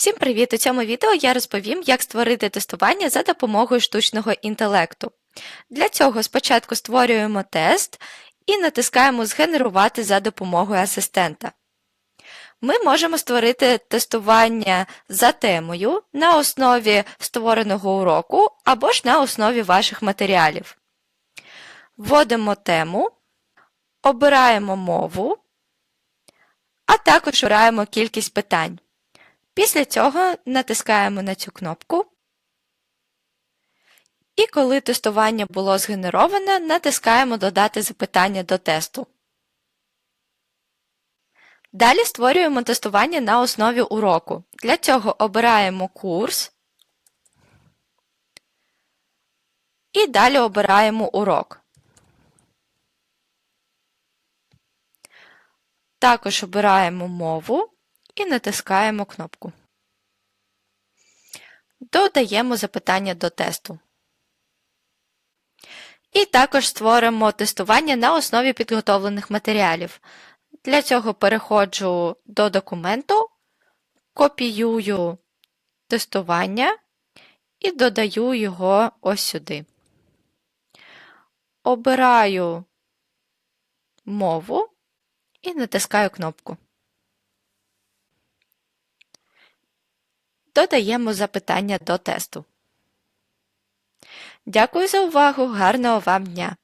Всім привіт! У цьому відео я розповім, як створити тестування за допомогою штучного інтелекту. Для цього спочатку створюємо тест і натискаємо Згенерувати за допомогою асистента. Ми можемо створити тестування за темою на основі створеного уроку або ж на основі ваших матеріалів. Вводимо тему, обираємо мову, а також обираємо кількість питань. Після цього натискаємо на цю кнопку. І коли тестування було згенероване, натискаємо Додати запитання до тесту. Далі створюємо тестування на основі уроку. Для цього обираємо курс і далі обираємо урок. Також обираємо мову і натискаємо кнопку. Додаємо запитання до тесту. І також створимо тестування на основі підготовлених матеріалів. Для цього переходжу до документу, копіюю тестування і додаю його ось сюди. Обираю мову і натискаю кнопку. Додаємо запитання до тесту. Дякую за увагу! Гарного вам дня!